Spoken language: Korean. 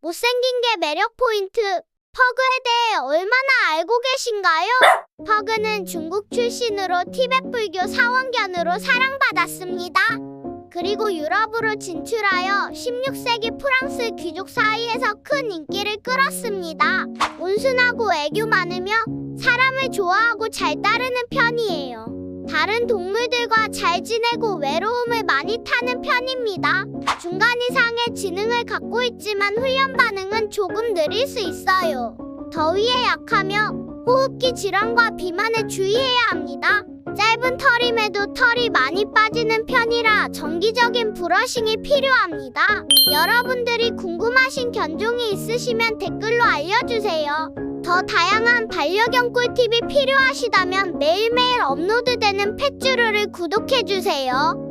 못생긴 게 매력 포인트. 퍼그에 대해 얼마나 알고 계신가요? 퍼그는 중국 출신으로 티벳 불교 사원견으로 사랑받았습니다. 그리고 유럽으로 진출하여 16세기 프랑스 귀족 사이에서 큰 인기를 끌었습니다. 온순하고 애교 많으며 사람을 좋아하고 잘 따르는 편이에요. 다른 동물 들과 잘 지내고 외로움을 많이 타는 편입니다. 중간 이상의 지능을 갖고 있지만 훈련 반응은 조금 느릴 수 있어요. 더위에 약하며 호흡기 질환과 비만에 주의해야 합니다. 짧은 털임에도 털이 많이 빠지는 편이라 정기적인 브러싱이 필요합니다. 여러분들이 궁금하신 견종이 있으시면 댓글로 알려주세요. 더 다양한 반려견 꿀팁이 필요하시다면 매일매일 업로드되는 펫주루를 구독해주세요.